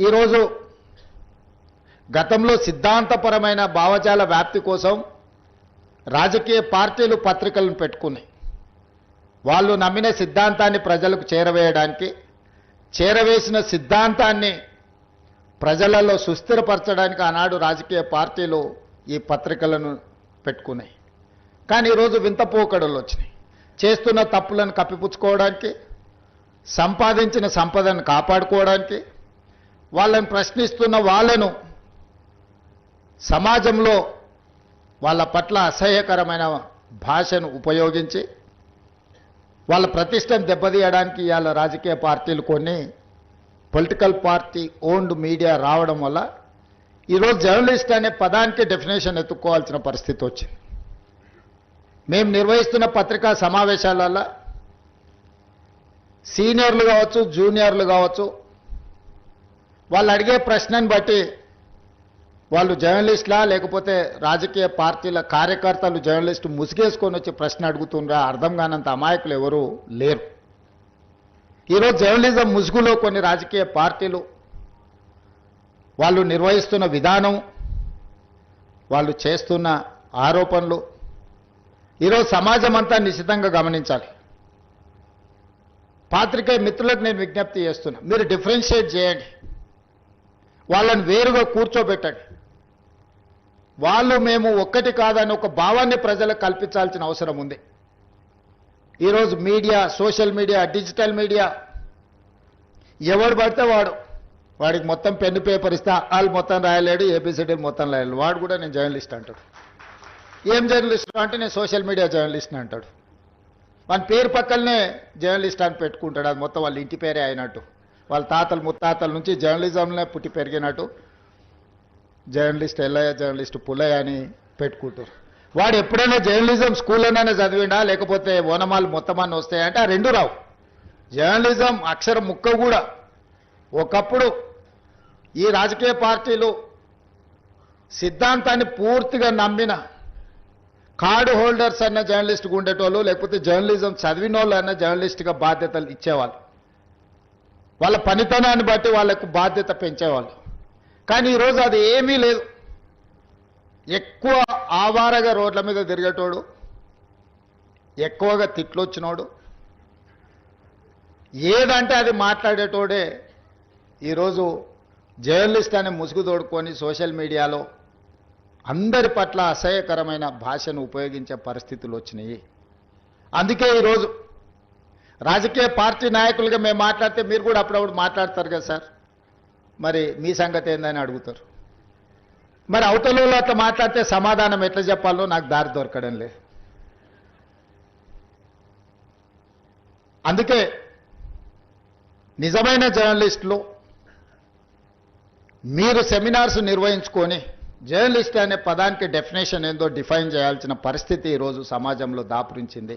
ఈరోజు గతంలో సిద్ధాంతపరమైన భావజాల వ్యాప్తి కోసం రాజకీయ పార్టీలు పత్రికలను పెట్టుకున్నాయి. వాళ్ళు నమ్మిన సిద్ధాంతాన్ని ప్రజలకు చేరవేయడానికి చేరవేసిన సిద్ధాంతాన్ని ప్రజలలో సుస్థిరపరచడానికి ఆనాడు రాజకీయ పార్టీలు ఈ పత్రికలను పెట్టుకున్నాయి. కానీ ఈరోజు వింత పోకడలు వచ్చినాయి. చేస్తున్న తప్పులను కప్పిపుచ్చుకోవడానికి సంపాదించిన సంపదను కాపాడుకోవడానికి వాళ్ళని ప్రశ్నిస్తున్న వాళ్ళను సమాజంలో వాళ్ళ పట్ల అసహ్యకరమైన భాషను ఉపయోగించి వాళ్ళ ప్రతిష్టను దెబ్బతీయడానికి ఇవాళ రాజకీయ పార్టీలు కొన్ని పొలిటికల్ పార్టీ ఓన్డ్ మీడియా రావడం వల్ల ఈరోజు జర్నలిస్ట్ అనే పదానికి డెఫినేషన్ ఎత్తుక్కోవాల్సిన పరిస్థితి వచ్చింది. మేము నిర్వహిస్తున్న పత్రికా సమావేశాలలో సీనియర్లు కావచ్చు జూనియర్లు కావచ్చు వాళ్ళు అడిగే ప్రశ్నని బట్టి వాళ్ళు జర్నలిస్టులా లేకపోతే రాజకీయ పార్టీల కార్యకర్తలు జర్నలిస్టు ముసుగేసుకొని వచ్చి ప్రశ్న అడుగుతుండ్రా అర్థం కానంత అమాయకులు ఎవరు లేరు. ఈరోజు జర్నలిజం ముసుగులో కొన్ని రాజకీయ పార్టీలు వాళ్ళు నిర్వహిస్తున్న విధానం వాళ్ళు చేస్తున్న ఆరోపణలు ఈరోజు సమాజం అంతా నిశ్చితంగా గమనించాలి. పాత్రికేయ మిత్రులకు నేను విజ్ఞప్తి చేస్తున్నా మీరు డిఫరెన్షియేట్ చేయండి. వాళ్ళని వేరుగా కూర్చోబెట్టండి. వాళ్ళు మేము ఒక్కటి కాదని ఒక భావాన్ని ప్రజలకు కల్పించాల్సిన అవసరం ఉంది. ఈరోజు media social media digital media ఎవడు పడితే వాడు. వాడికి మొత్తం పెన్ను పేపర్ ఇస్తే వాళ్ళు మొత్తం రాయలేడు ఏపీసీడీ మొత్తం రాయలేడు. వాడు కూడా నేను జర్నలిస్ట్ అంటాడు. ఏం జర్నలిస్ట్ అంటే నేను సోషల్ మీడియా జర్నలిస్ట్ అంటాడు. వాని పేరు పక్కనే జర్నలిస్ట్ అని పెట్టుకుంటాడు. అది మొత్తం వాళ్ళ ఇంటి పేరే అయినట్టు. వాళ్ళ తాతలు ముత్తాతల నుంచి జర్నలిజంలో పుట్టి పెరిగినట్టు జర్నలిస్ట్ ఎల్లయ్య జర్నలిస్ట్ పుల్లయ్య అని పెట్టుకుంటారు. వాడు ఎప్పుడైనా జర్నలిజం స్కూల్లోనైనా చదివిండా? లేకపోతే ఓనమాలు మొత్తమాన్ని వస్తాయంటే ఆ రెండు రావు. జర్నలిజం అక్షర ముక్క కూడా. ఒకప్పుడు ఈ రాజకీయ పార్టీలు సిద్ధాంతాన్ని పూర్తిగా నమ్మిన కార్డు హోల్డర్స్ అన్న జర్నలిస్ట్గా ఉండేటోళ్ళు లేకపోతే జర్నలిజం చదివిన వాళ్ళు అన్న జర్నలిస్ట్గా బాధ్యతలు ఇచ్చేవాళ్ళు. వాళ్ళ పనితనాన్ని బట్టి వాళ్ళకు బాధ్యత పెంచేవాళ్ళు. కానీ ఈరోజు అది ఏమీ లేదు. ఎక్కువ ఆవారగా రోడ్ల మీద తిరిగేటోడు ఎక్కువగా తిట్లొచ్చినోడు ఏదంటే అది మాట్లాడేటోడే ఈరోజు జర్నలిస్ట్ అని ముసుగు తోడుకొని సోషల్ మీడియాలో అందరి పట్ల అసహ్యకరమైన భాషను ఉపయోగించే పరిస్థితులు వచ్చినాయి. అందుకే ఈరోజు రాజకీయ పార్టీ నాయకులుగా మేము మాట్లాడితే మీరు కూడా అప్పుడప్పుడు మాట్లాడతారు కదా సార్. మరి మీ సంగతి ఏందని అడుగుతారు. మరి అవతలలో అట్లా మాట్లాడితే సమాధానం ఎట్లా చెప్పాలో నాకు దారి దొరకడం లేదు. అందుకే నిజమైన జర్నలిస్టులు మీరు సెమినార్స్ నిర్వహించుకొని జర్నలిస్ట్ అనే పదానికి డెఫినేషన్ ఏందో డిఫైన్ చేయాల్సిన పరిస్థితి ఈరోజు సమాజంలో దాపురించింది.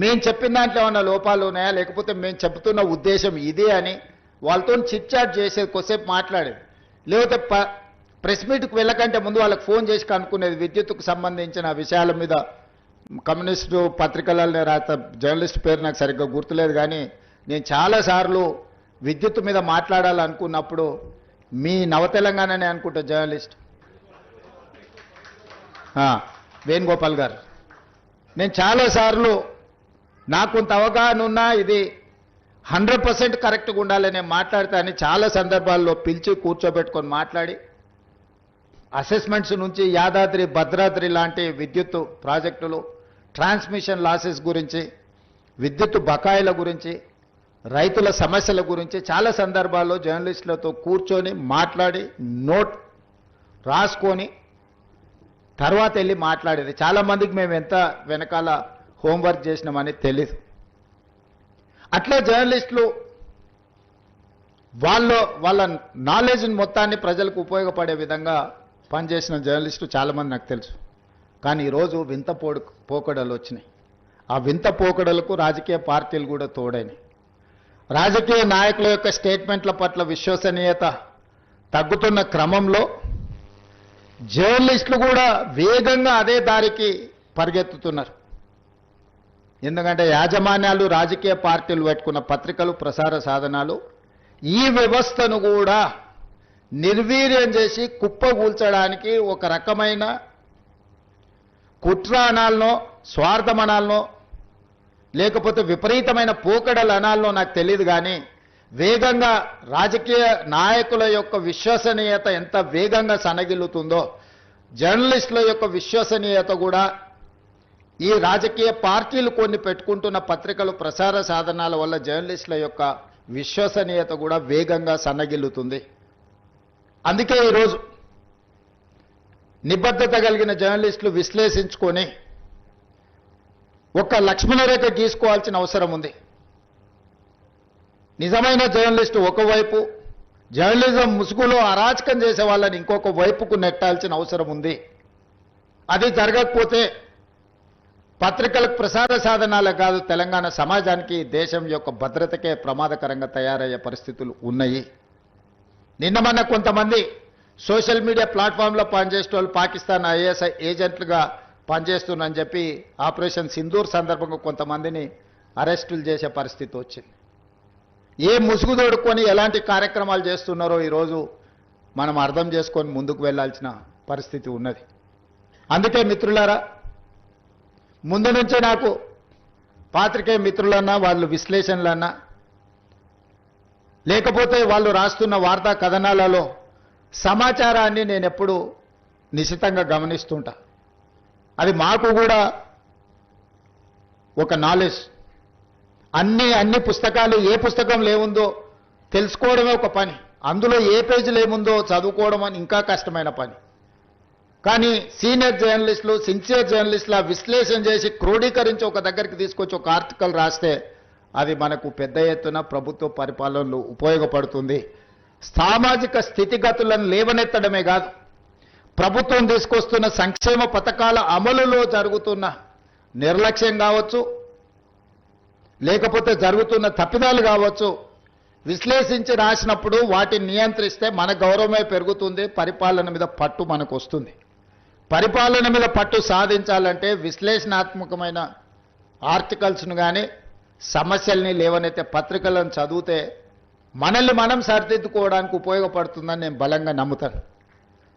మేము చెప్పిన దాంట్లో ఏమన్నా లోపాలు ఉన్నాయా? లేకపోతే మేము చెబుతున్న ఉద్దేశం ఇదే అని వాళ్ళతో చిట్ చాట్ చేసేది కొద్దిసేపు మాట్లాడేది లేకపోతే ప ప్రెస్ మీట్కి వెళ్ళకంటే ముందు వాళ్ళకి ఫోన్ చేసి కనుక్కునేది విద్యుత్కు సంబంధించిన విషయాల మీద కమ్యూనిస్టు పత్రికలలో రాత జర్నలిస్ట్ పేరు నాకు సరిగ్గా గుర్తులేదు కానీ నేను చాలాసార్లు విద్యుత్ మీద మాట్లాడాలనుకున్నప్పుడు మీ నవ తెలంగాణనే అనుకుంటా జర్నలిస్ట్. వేణుగోపాల్ గారు. నేను చాలాసార్లు నాకు కొంత అవగాహన ఉన్నా ఇది హండ్రెడ్ పర్సెంట్ కరెక్ట్గా ఉండాలని నేను చాలా సందర్భాల్లో పిలిచి కూర్చోబెట్టుకొని మాట్లాడి అసెస్మెంట్స్ నుంచి యాదాద్రి భద్రాద్రి లాంటి విద్యుత్ ప్రాజెక్టులు ట్రాన్స్మిషన్ లాసెస్ గురించి విద్యుత్ బకాయిల గురించి రైతుల సమస్యల గురించి చాలా సందర్భాల్లో జర్నలిస్టులతో కూర్చొని మాట్లాడి నోట్ రాసుకొని తర్వాత వెళ్ళి మాట్లాడేది. చాలామందికి మేము ఎంత వెనకాల హోంవర్క్ చేసినామని తెలీదు. అట్లే జర్నలిస్టులు వాళ్ళ వాళ్ళ నాలెడ్జ్ని మొత్తాన్ని ప్రజలకు ఉపయోగపడే విధంగా పనిచేసిన జర్నలిస్టులు చాలామంది నాకు తెలుసు. కానీ ఈరోజు వింత పోడు పోకడలు వచ్చినాయి. ఆ వింత పోకడలకు రాజకీయ పార్టీలు కూడా తోడైనాయి. రాజకీయ నాయకుల యొక్క స్టేట్మెంట్ల పట్ల విశ్వసనీయత తగ్గుతున్న క్రమంలో జర్నలిస్టులు కూడా వేగంగా అదే దారికి పరిగెత్తుతున్నారు. ఎందుకంటే యాజమాన్యాలు రాజకీయ పార్టీలు పెట్టుకున్న పత్రికలు ప్రసార సాధనాలు ఈ వ్యవస్థను కూడా నిర్వీర్యం చేసి కుప్పగూల్చడానికి ఒక రకమైన కుట్ర అనాలనో స్వార్థం అనాలనో లేకపోతే విపరీతమైన పోకడలు అనాలనో నాకు తెలియదు కానీ వేగంగా రాజకీయ నాయకుల యొక్క విశ్వసనీయత ఎంత వేగంగా సనగిల్లుతుందో జర్నలిస్టుల యొక్క విశ్వసనీయత కూడా ఈ రాజకీయ పార్టీలు కొన్ని పెట్టుకుంటున్న పత్రికలు ప్రసార సాధనాల వల్ల జర్నలిస్టుల యొక్క విశ్వసనీయత కూడా వేగంగా సన్నగిల్లుతుంది. అందుకే ఈరోజు నిబద్ధత కలిగిన జర్నలిస్టులు విశ్లేషించుకొని ఒక లక్ష్మణరేఖ గీసుకోవాల్సిన అవసరం ఉంది. నిజమైన జర్నలిస్టు ఒకవైపు జర్నలిజం ముసుగులో అరాచకం చేసే వాళ్ళని ఇంకొక వైపుకు నెట్టాల్సిన అవసరం ఉంది. అది జరగకపోతే పత్రికలకు ప్రసార సాధనాలే కాదు తెలంగాణ సమాజానికి దేశం యొక్క భద్రతకే ప్రమాదకరంగా తయారయ్యే పరిస్థితులు ఉన్నాయి. నిన్న మొన్న కొంతమంది సోషల్ మీడియా ప్లాట్ఫామ్లో పనిచేసే వాళ్ళు పాకిస్తాన్ ఐఎస్ఐ ఏజెంట్లుగా పనిచేస్తున్నారని చెప్పి ఆపరేషన్ సింధూర్ సందర్భంగా కొంతమందిని అరెస్టులు చేసే పరిస్థితి వచ్చింది. ఏ ముసుగు తోడుకొని ఎలాంటి కార్యక్రమాలు చేస్తున్నారో ఈరోజు మనం అర్థం చేసుకొని ముందుకు వెళ్ళాల్సిన పరిస్థితి ఉన్నది. అందుకే మిత్రులారా ముందు నుంచే నాకు పాత్రికేయ మిత్రులన్నా వాళ్ళు విశ్లేషణలన్నా లేకపోతే వాళ్ళు రాస్తున్న వార్తా కథనాలలో సమాచారాన్ని నేను ఎప్పుడు నిశితంగా గమనిస్తుంటా. అది మాకు కూడా ఒక నాలెడ్జ్. అన్ని అన్ని పుస్తకాలు ఏ పుస్తకంలో ఏముందో తెలుసుకోవడమే ఒక పని. అందులో ఏ పేజీలు ఏముందో చదువుకోవడం అని ఇంకా కష్టమైన పని. కానీ సీనియర్ జర్నలిస్టులు సిన్సియర్ జర్నలిస్టులు విశ్లేషణ చేసి క్రోడీకరించి ఒక దగ్గరికి తీసుకొచ్చి ఒక ఆర్టికల్ రాస్తే అది మనకు పెద్ద ఎత్తున ప్రభుత్వ పరిపాలనలో ఉపయోగపడుతుంది. సామాజిక స్థితిగతులను లేవనెత్తడమే కాదు ప్రభుత్వం తీసుకొస్తున్న సంక్షేమ పథకాల అమలులో జరుగుతున్న నిర్లక్ష్యం కావచ్చు లేకపోతే జరుగుతున్న తప్పిదాలు కావచ్చు విశ్లేషించి రాసినప్పుడు వాటిని నియంత్రిస్తే మన గౌరవమే పెరుగుతుంది పరిపాలన మీద పట్టు మనకు వస్తుంది. పరిపాలన మీద పట్టు సాధించాలంటే విశ్లేషణాత్మకమైన ఆర్టికల్స్ను కానీ సమస్యల్ని లేవనైతే పత్రికలను చదివితే మనల్ని మనం సరిదిద్దుకోవడానికి ఉపయోగపడుతుందని నేను బలంగా నమ్ముతాను.